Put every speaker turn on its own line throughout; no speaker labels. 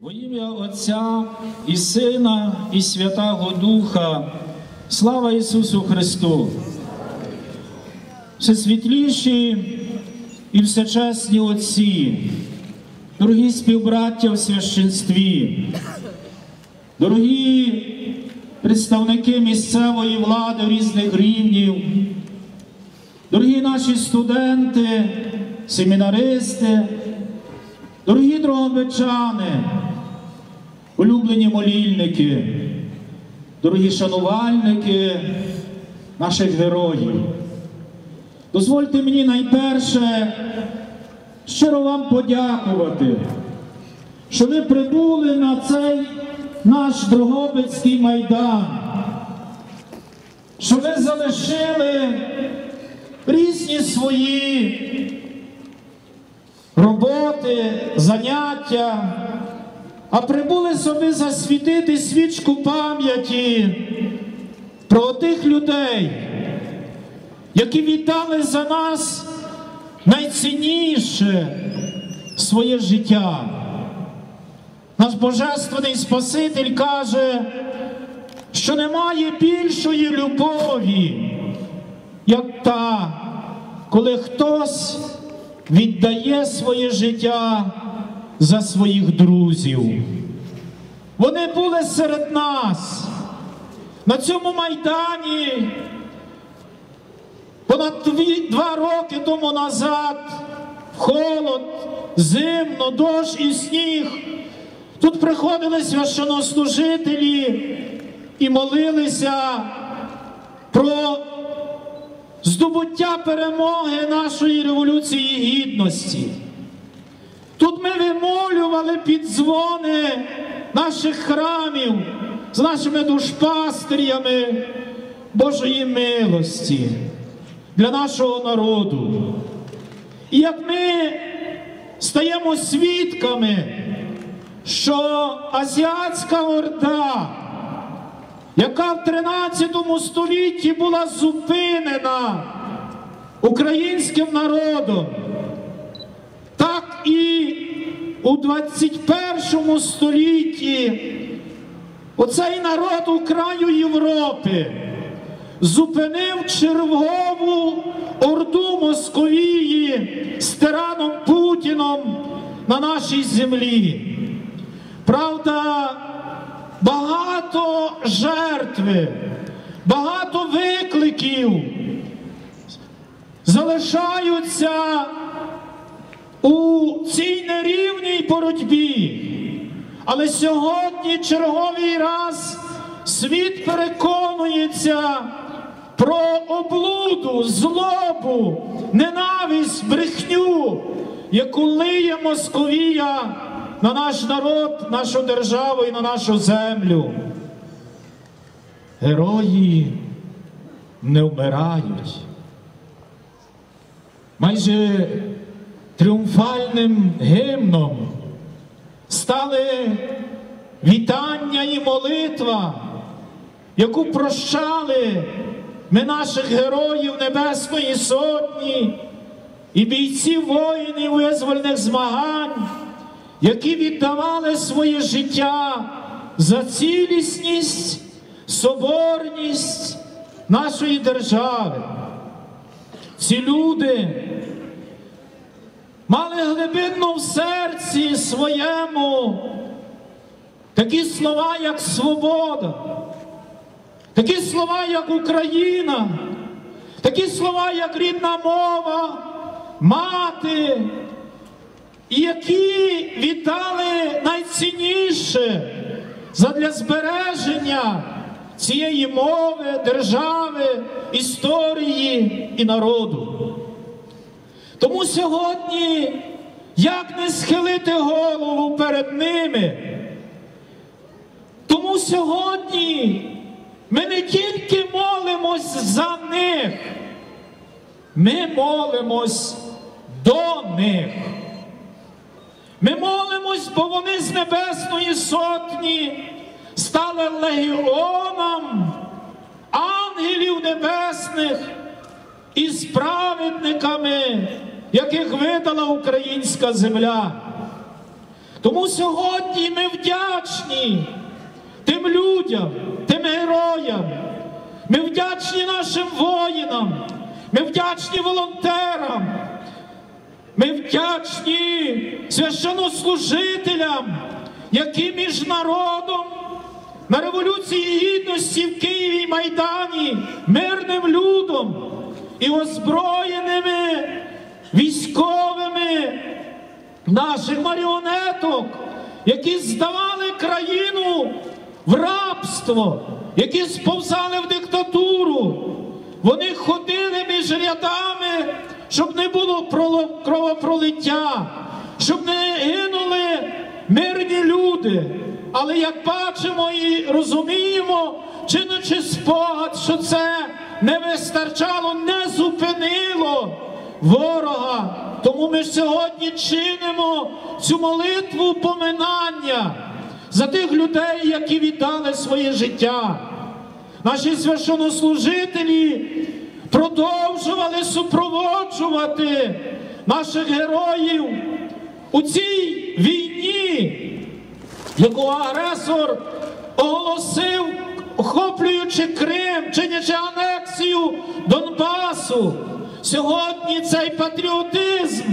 Во ім'я Отця і Сина, і Святого Духа, слава Ісусу Христу! Всесвітліші і всечесні Отці, дорогі співбраття в священстві, дорогі представники місцевої влади різних рівнів, дорогі наші студенти, семінаристи, дорогі дрогобичани, улюблені молільники, дорогі шанувальники наших героїв. Дозвольте мені найперше щиро вам подякувати, що ви прибули на цей наш Дрогобицький майдан, що ви залишили різні свої роботи, заняття, а прибули собі засвітити свічку пам'яті про тих людей, які віддали за нас найцінніше своє життя. Наш Божественний Спаситель каже, що немає більшої любові, як та, коли хтось віддає своє життя за своїх друзів. Вони були серед нас на цьому майдані. Понад дві, два роки тому назад, холод, зимно, дощ і сніг. Тут приходили священнослужителі і молилися про здобуття перемоги нашої Революції Гідності. Ми під дзвони наших храмів з нашими душпастерями Божої милості для нашого народу. І як ми стаємо свідками, що азіатська орда, яка в 13 столітті була зупинена українським народом, так і у 21 столітті оцей народ у краю Європи зупинив чергову орду Московії з тираном Путіном на нашій землі. Правда, багато жертви, багато викликів залишаються у цій нерівній боротьбі. Але сьогодні черговий раз світ переконується про облуду, злобу, ненависть, брехню, яку лиє Московія на наш народ, нашу державу і на нашу землю. Герої не вмирають. Майже тріумфальним гімном стали вітання і молитва, яку прощали ми наших героїв Небесної Сотні і бійців воїнів визвольних змагань, які віддавали своє життя за цілісність, соборність нашої держави. Ці люди мали глибинно в серці своєму такі слова, як свобода, такі слова, як Україна, такі слова, як рідна мова, мати, які віддали найцінніше задля збереження цієї мови, держави, історії і народу. Тому сьогодні, як не схилити голову перед ними, тому сьогодні ми не тільки молимось за них, ми молимось до них. Ми молимось, бо вони з Небесної Сотні стали легіоном ангелів небесних і справедниками, яких видала українська земля. Тому сьогодні ми вдячні тим людям, тим героям. Ми вдячні нашим воїнам, ми вдячні волонтерам, ми вдячні священнослужителям, які між народом на Революції Гідності в Києві і Майдані мирним людом і озброєними військовими наших маріонеток, які здавали країну в рабство, які сповзали в диктатуру. Вони ходили між рядами, щоб не було кровопролиття, щоб не гинули мирні люди. Але як бачимо і розуміємо, чинячи спогад, що це не вистачало, не зупинило ворога. Тому ми сьогодні чинимо цю молитву поминання за тих людей, які віддали своє життя. Наші священнослужителі продовжували супроводжувати наших героїв у цій війні, яку агресор оголосив, охоплюючи Крим, чинячи анексію Донбасу. Сьогодні цей патріотизм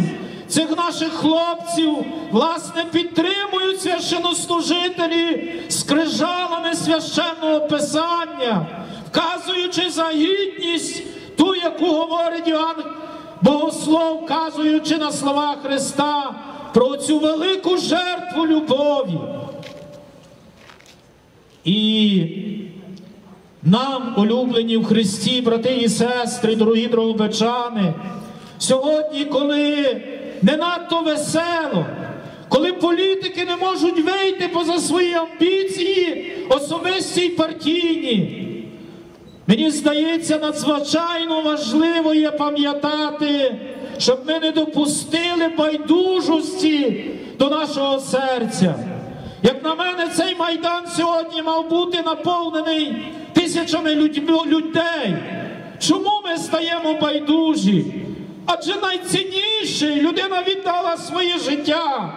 цих наших хлопців власне підтримують священнослужителі з крижалами священного писання, вказуючи за гідність ту, яку говорить Іоанн Богослов, вказуючи на слова Христа про цю велику жертву любові. І нам, улюблені в Христі, брати і сестри, дорогі дровбечани, сьогодні, коли не надто весело, коли політики не можуть вийти поза свої амбіції, особисті й партійні, мені здається, надзвичайно важливо є пам'ятати, щоб ми не допустили байдужості до нашого серця. Як на мене, цей майдан сьогодні мав бути наповнений тисячами людей. Чому ми стаємо байдужі? Адже найцінніше людина віддала своє життя.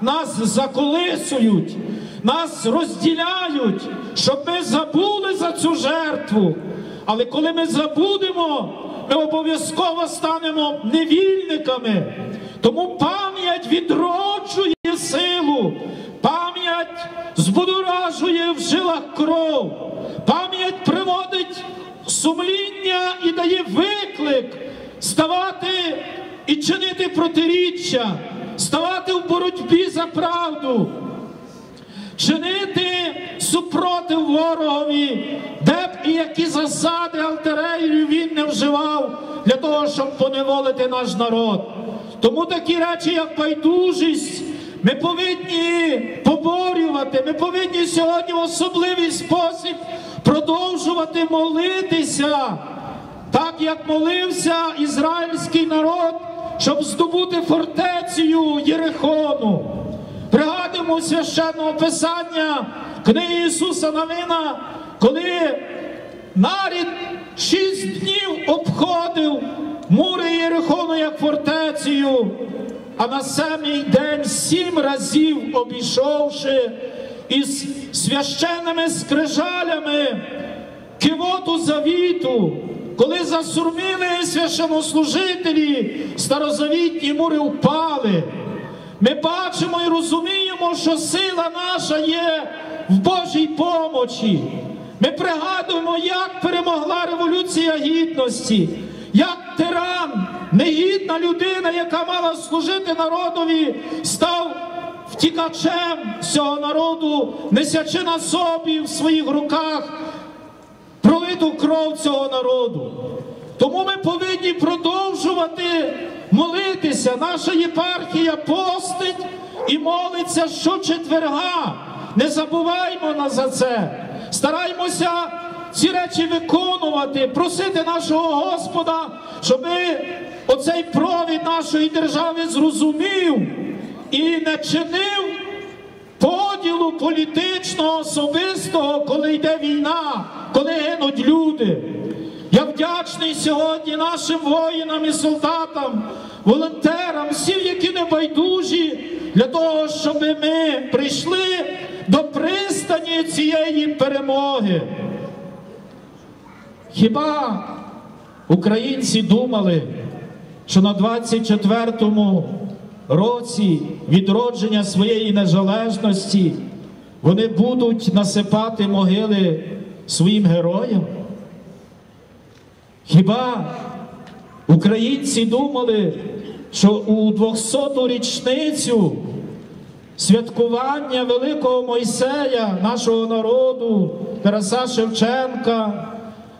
Нас заколисують, нас розділяють, щоб ми забули за цю жертву. Але коли ми забудемо, ми обов'язково станемо невільниками. Тому пам'ять відроджує силу, пам'ять збудоражує в жилах кров, пам'ять приводить сумління і дає виклик ставати і чинити протиріччя, ставати в боротьбі за правду, чинити супротив ворогові, де б і які засади алтереїв він не вживав для того, щоб поневолити наш народ. Тому такі речі, як байдужість, ми повинні поборювати, ми повинні сьогодні в особливий спосіб продовжувати молитися, так як молився ізраїльський народ, щоб здобути фортецю Єрихону. Пригадуємо священного писання книги Ісуса Навина, коли нарід шість днів обходив мури Єрихону як фортецею, а на самий день сім разів обійшовши із священними скрижалями кивоту завіту, коли засурміли священнослужителі, старозавітні мури впали. Ми бачимо і розуміємо, що сила наша є в Божій помочі. Ми пригадуємо, як перемогла Революція Гідності, як тиран, негідна людина, яка мала служити народові, став втікачем цього народу, несячи на собі в своїх руках пролиту кров цього народу. Тому ми повинні продовжувати молитися. Наша єпархія постить і молиться щочетверга. Не забуваймо на за це. Стараймося ці речі виконувати, просити нашого Господа, щоб оцей провід нашої держави зрозумів і не чинив поділу політичного, особистого, коли йде війна, коли гинуть люди. Я вдячний сьогодні нашим воїнам і солдатам, волонтерам, всім, які не байдужі для того, щоб ми прийшли до пристані цієї перемоги. Хіба українці думали, що на 24-му році відродження своєї незалежності вони будуть насипати могили своїм героям? Хіба українці думали, що у 200-ту річницю святкування Великого Мойсея, нашого народу, Тараса Шевченка,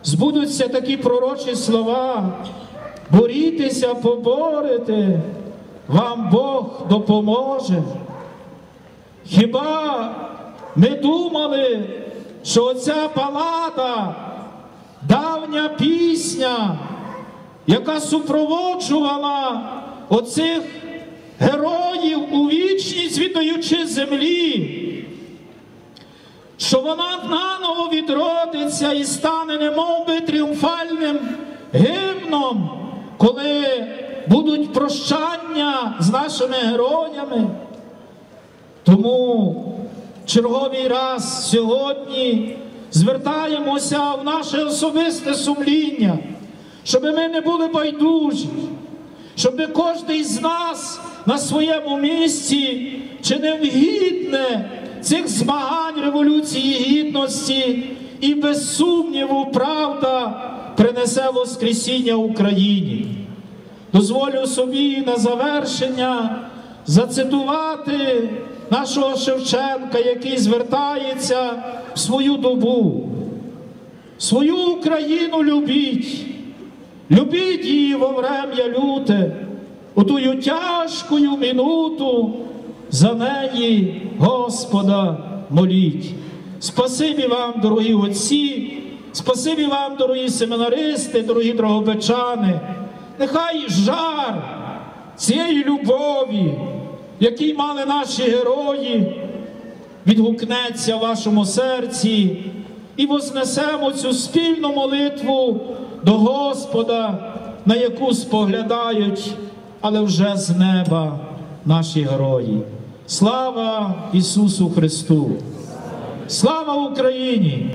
збудуться такі пророчі слова. Борітеся, поборете, вам Бог допоможе. Хіба ми думали, що оця палата, давня пісня, яка супроводжувала оцих героїв у вічність віддаючи землі, що вона наново відродиться і стане немов би тріумфальним гімном, коли будуть прощання з нашими героями. Тому черговий раз сьогодні звертаємося в наше особисте сумління, щоб ми не були байдужі, щоб кожен з нас на своєму місці чинив гідне цих змагань Революції Гідності і без сумніву правда принесе Воскресіння Україні. Дозволю собі на завершення зацитувати нашого Шевченка, який звертається в свою добу. Свою Україну любіть, любіть її во врем'я люте, у тую тяжкую минуту за неї Господа моліть. Спасибі вам, дорогі отці, спасибі вам, дорогі семинаристи, дорогі дрогобичани. Нехай жар цієї любові, який мали наші герої, відгукнеться в вашому серці і вознесемо цю спільну молитву до Господа, на яку споглядають, але вже з неба наші герої. Слава Ісусу Христу! Слава Україні!